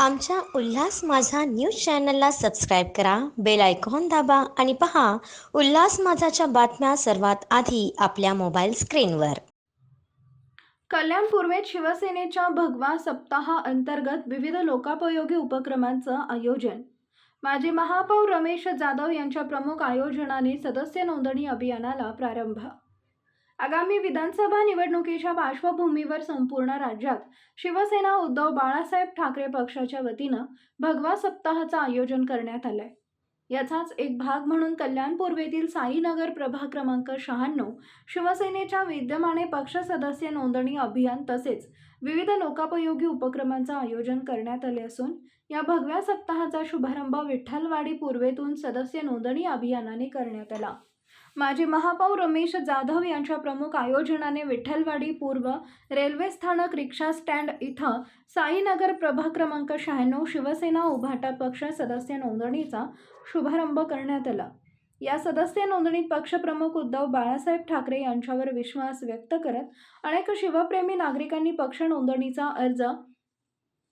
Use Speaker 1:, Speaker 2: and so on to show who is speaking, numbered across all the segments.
Speaker 1: आमच्या उल्हास माझा न्यूज चॅनलला सबस्क्राईब करा बेल आयकॉन दाबा आणि पहा उल्हास माझाच्या बातम्या सर्वात आधी आपल्या मोबाईल स्क्रीनवर.
Speaker 2: कल्याण पूर्वेत शिवसेनेच्या भगवा सप्ताहा अंतर्गत विविध लोकापयोगी उपक्रमांचं आयोजन. माजी महापौर रमेश जाधव यांच्या प्रमुख आयोजनाने सदस्य नोंदणी अभियानाला प्रारंभ. आगामी विधानसभा निवडणुकीच्या पार्श्वभूमीवर संपूर्ण राज्यात शिवसेना उद्धव बाळासाहेब ठाकरे पक्षाच्या वतीनं भगवा सप्ताहाचं आयोजन करण्यात आलंय. याचाच एक भाग म्हणून कल्याण पूर्वेतील साईनगर प्रभाग क्रमांक शहाण्णव शिवसेनेच्या विद्यमाने पक्ष सदस्य नोंदणी अभियान तसेच विविध लोकापयोगी उपक्रमांचं आयोजन करण्यात आले असून या भगव्या सप्ताहाचा शुभारंभ विठ्ठलवाडी पूर्वेतून सदस्य नोंदणी अभियानाने करण्यात आला. माजी महापौर रमेश जाधव यांच्या प्रमुख आयोजनाने विठ्ठलवाडी पूर्व रेल्वे स्थानक रिक्षा स्टँड इथं साईनगर प्रभाग क्रमांक शहाण्णव शिवसेना उभाटा पक्ष सदस्य नोंदणीचा शुभारंभ करण्यात आला. या सदस्य नोंदणीत पक्षप्रमुख उद्धव बाळासाहेब ठाकरे यांच्यावर विश्वास व्यक्त करत अनेक शिवप्रेमी नागरिकांनी पक्ष नोंदणीचा अर्ज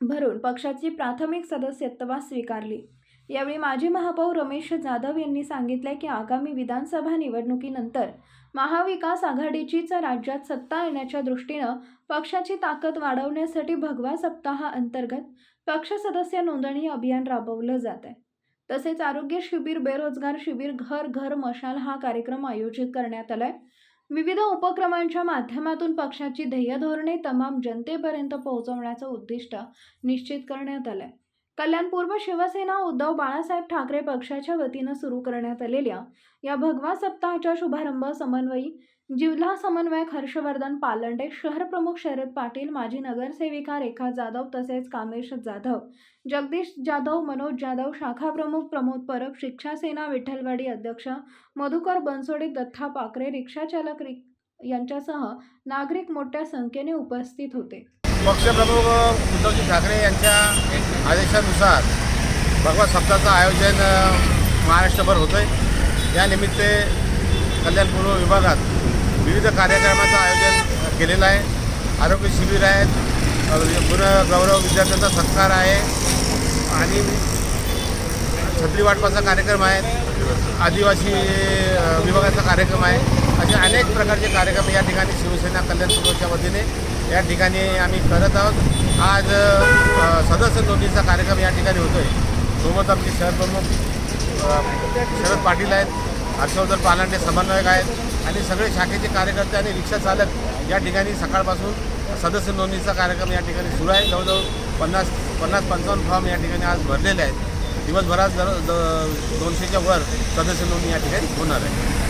Speaker 2: भरून पक्षाची प्राथमिक सदस्यत्वा स्वीकारली. यावेळी माजी महापौर रमेश जाधव यांनी सांगितले की आगामी विधानसभा निवडणुकीनंतर महाविकास आघाडीचीच राज्यात सत्ता येण्याच्या दृष्टीनं पक्षाची ताकद वाढवण्यासाठी भगवा सप्ताहा अंतर्गत पक्ष सदस्य नोंदणी अभियान राबवलं जात आहे तसेच आरोग्य शिबिर बेरोजगार शिबिर घर घर मशाल हा कार्यक्रम आयोजित करण्यात आलाय. विविध उपक्रमांच्या माध्यमातून पक्षाची ध्येय धोरणे तमाम जनतेपर्यंत पोहोचवण्याचं उद्दिष्ट निश्चित करण्यात आलं आहे कल्याणपूर्व शिवसेना उद्धव बाळासाहेब ठाकरे पक्षाच्या वतीनं सुरू करण्यात आलेल्या या भगवा सप्ताहाच्या शुभारंभ समन्वयी जिल्हा समन्वयक हर्षवर्धन पालंडे शहर प्रमुख शरद पाटील माजी नगरसेविका रेखा जाधव तसेच कामेश जाधव जगदीश जाधव मनोज जाधव शाखा प्रमुख प्रमोद परब शिक्षा सेना विठ्ठलवाडी अध्यक्ष मधुकर बनसोडे दत्ता पाकरे रिक्षाचालक रि यांच्यासह नागरिक मोठ्या संख्येने उपस्थित होते.
Speaker 3: पक्षप्रमुख उद्धवजी ठाकरे यांच्या आदेशानुसार भगवत सप्ताहाचं आयोजन महाराष्ट्रभर होतं आहे यानिमित्त कल्याण पूर्व विभागात विविध कार्यक्रमाचं आयोजन केलेलं आहे. आरोग्य शिबिर आहेत. गुणगौरव विद्यार्थ्यांचा सत्कार आहे. आणि छत्री वाटपाचा कार्यक्रम आहे. आदिवासी विभागाचा कार्यक्रम आहे. असे अनेक प्रकारचे कार्यक्रम या ठिकाणी शिवसेना कल्याण पूर्वच्या वतीने या ठिकाणी आम्ही करत आहोत. आज सदस्य नोंदणीचा कार्यक्रम या ठिकाणी होतो आहे सोबत आमचे शहरप्रमुख शरद पाटील आहेत हर्षवर्धन पालांडे समन्वयक आहेत आणि सगळे शाखेचे कार्यकर्ते आणि रिक्षा चालक या ठिकाणी सकाळपासून सदस्य नोंदणीचा कार्यक्रम या ठिकाणी सुरू आहे. जवळजवळ पन्नास पन्नास पंचावन्न फॉर्म या ठिकाणी आज भरलेले आहेत. दिवसभरात जर दोनशेच्या वर सदस्य नोंदणी या ठिकाणी होणार आहे.